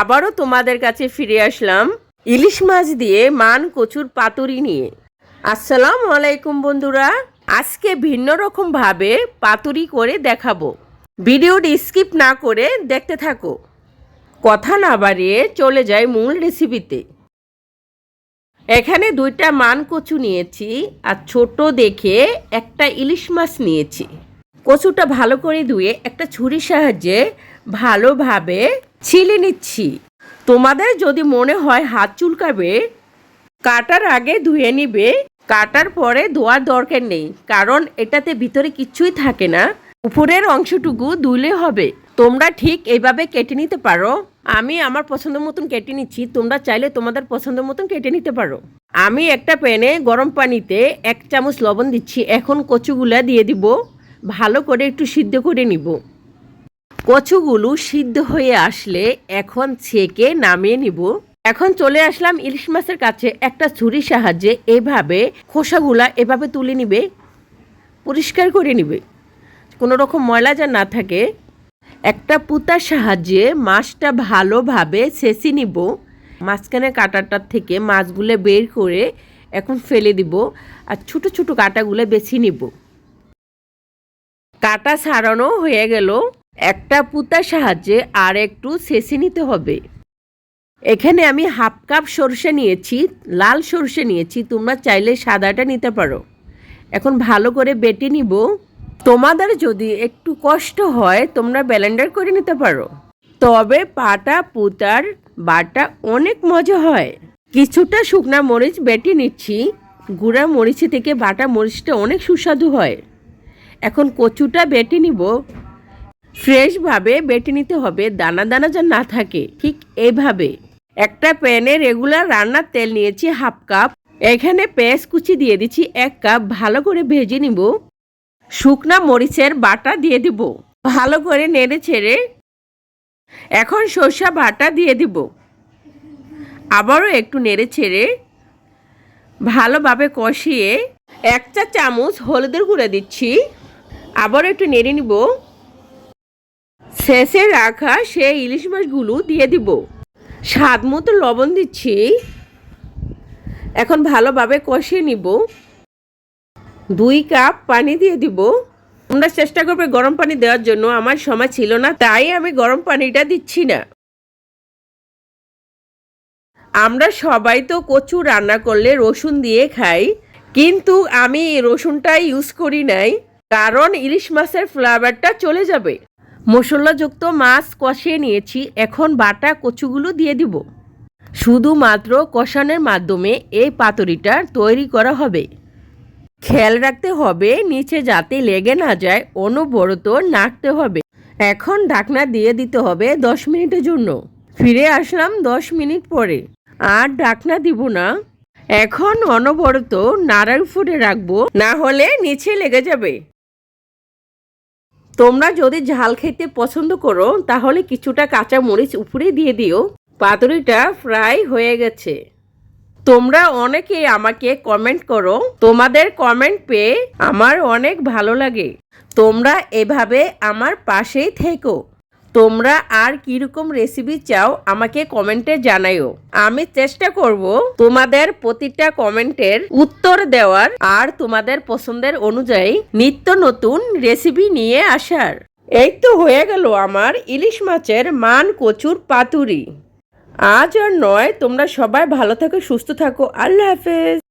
আবারও তোমাদের কাছে ফিরে আসলাম ইলিশ মাছ দিয়ে মান কচুর পাতুরি নিয়ে। আসসালামু আলাইকুম বন্ধুরা, আজকে ভিন্ন রকম ভাবে পাতুরি করে দেখাবো। ভিডিওটি স্কিপ না করে দেখতে থাকো। কথা না বাড়িয়ে চলে যায় মূল রেসিপিতে। এখানে দুইটা মান কচু নিয়েছি আর ছোট দেখে একটা ইলিশ মাছ নিয়েছি। কচুটা ভালো করে ধুয়ে একটা ছুরির সাহায্যে ভালোভাবে ছিলে নিচ্ছি। তোমাদের যদি মনে হয় হাত চুলকাবে, কাটার আগে ধুয়ে নিবে, কাটার পরে ধোয়ার দরকার নেই, কারণ এটাতে ভিতরে কিচ্ছুই থাকে না। উপরের অংশটুকু ধুলে হবে। তোমরা ঠিক এইভাবে কেটে নিতে পারো। আমি আমার পছন্দ মতন কেটে নিচ্ছি। তোমরা চাইলে তোমাদের পছন্দ মতন কেটে নিতে পারো। আমি একটা প্যানে গরম পানিতে এক চামচ লবণ দিচ্ছি। এখন কচুগুলা দিয়ে দিব। ভালো করে একটু সিদ্ধ করে নিব। কচুগুলো সিদ্ধ হয়ে আসলে এখন ছেঁকে নামিয়ে নিব। এখন চলে আসলাম ইলিশ মাছের কাছে। একটা ছুরির সাহায্যে এভাবে খোসাগুলা এভাবে তুলে নিবে, পরিষ্কার করে নিবে। কোনো রকম ময়লা যা না থাকে। একটা পুতার সাহায্যে মাছটা ভালোভাবে ছেঁচি নিব। মাঝখানে কাঁটাটার থেকে মাছগুলো বের করে এখন ফেলে দিব আর ছোট ছোট কাঁটাগুলো বেছে নিব। কাটা ছাড়ানো হয়ে গেল। একটা পুতার সাহায্যে আর একটু ছেঁচে নিতে হবে। এখানে আমি হাফ কাপ সরষে নিয়েছি, লাল সরষে নিয়েছি, তোমরা চাইলে সাদাটা নিতে পারো। এখন ভালো করে বেটে নিব। তোমাদের যদি একটু কষ্ট হয়, তোমরা ব্যালেন্ডার করে নিতে পারো। তবে পাটা, পুতার বাটা অনেক মজা হয়। কিছুটা শুকনা মরিচ বেটে নিচ্ছি। গুঁড়া মরিচ থেকে বাটা মরিচটা অনেক সুস্বাদু হয়। এখন কচুটা বেটে নিব। ফ্রেশভাবে বেটে নিতে হবে, দানা দানা যেন না থাকে। ঠিক এইভাবে একটা প্যানে রেগুলার রান্নার তেল নিয়েছি হাফ কাপ। এখানে পেঁয়াজ কুচি দিয়ে দিচ্ছি এক কাপ। ভালো করে ভেজে নিব। শুকনা মরিচের বাটা দিয়ে দিব। ভালো করে নেড়ে ছেড়ে এখন সর্ষা বাটা দিয়ে দিব। আবারও একটু নেড়ে ছেড়ে ভালোভাবে কষিয়ে এক চা চামচ হলুদের গুঁড়া দিচ্ছি। আবারও একটু নেড়ে নিব। শেষে রাখা সে ইলিশ মাছগুলো দিয়ে দিব। স্বাদ মতো লবণ দিচ্ছি। এখন ভালোভাবে কষিয়ে নিব। দুই কাপ পানি দিয়ে দিব। তোমরা চেষ্টা করবে গরম পানি দেওয়ার জন্য। আমার সময় ছিল না, তাই আমি গরম পানিটা দিচ্ছি না। আমরা সবাই তো কচু রান্না করলে রসুন দিয়ে খাই, কিন্তু আমি রসুনটা ইউজ করি নাই, কারণ ইলিশ মাছের ফ্লেভারটা চলে যাবে। মশলাযুক্ত মাছ কষিয়ে নিয়েছি, এখন বাটা কচুগুলো দিয়ে দিব। শুধুমাত্র কষানোর মাধ্যমে এই পাতুরিটা তৈরি করা হবে। খেয়াল রাখতে হবে, নিচে যাতে লেগে না যায়, অনবরত নাড়তে হবে। এখন ঢাকনা দিয়ে দিতে হবে দশ মিনিটের জন্য। ফিরে আসলাম দশ মিনিট পরে। আর ঢাকনা দিব না। এখন অনবরত নাড়ার ফুটে রাখব, না হলে নিচে লেগে যাবে। তোমরা যদি ঝাল খেতে পছন্দ করো, তাহলে কিছুটা কাঁচা মরিচ উপরে দিয়ে দিও। পাতুরিটা ফ্রাই হয়ে গেছে। তোমরা অনেকে আমাকে কমেন্ট করো, তোমাদের কমেন্ট পেয়ে আমার অনেক ভালো লাগে। তোমরা এভাবে আমার পাশেই থেকো। তোমরা আর কীরকম রেসিপি চাও আমাকে কমেন্টে জানাইও। আমি চেষ্টা করব তোমাদের প্রতিটা কমেন্টের উত্তর দেওয়ার আর তোমাদের পছন্দের অনুযায়ী নিত্য নতুন রেসিপি নিয়ে আসার। এই তো হয়ে গেল আমার ইলিশ মাছের মান কচুর পাতুরি। আজ আর নয়, তোমরা সবাই ভালো থাকো, সুস্থ থাকো। আল্লাহ হাফেজ।